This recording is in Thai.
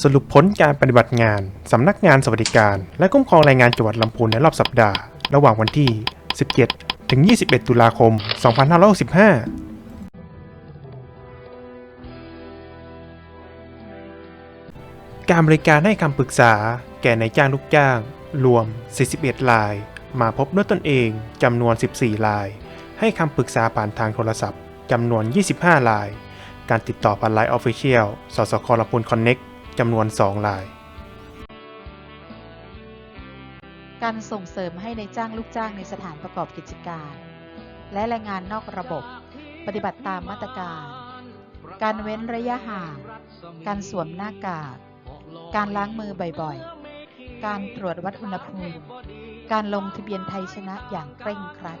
สรุปผลการปฏิบัติงาน สำนักงานสวัสดิการ และคุ้มครองแรงงานจังหวัดลำพูนในรอบสัปดาห์ ระหว่างวันที่ 17 ถึง 21 ตุลาคม 2565การบริการให้คำปรึกษา แก่นายจ้างลูกจ้าง รวม 41 ราย มาพบด้วยตนเองจำนวน 14 ราย ให้คำปรึกษาผ่านทางโทรศัพท์จำนวน 25 ราย การติดต่อผ่านไลน์ออฟฟิเชียลสสคลำพูนคอนเน็ก จำนวน 2 ราย การส่งเสริมให้ในจ้างลูกจ้างในสถานประกอบกิจการ และแรงงานนอกระบบ ปฏิบัติตามมาตรการ การเว้นระยะห่าง การสวมหน้ากาก การล้างมือบ่อยๆ การตรวจวัดอุณหภูมิ การลงทะเบียนไทยชนะอย่างเคร่งครัด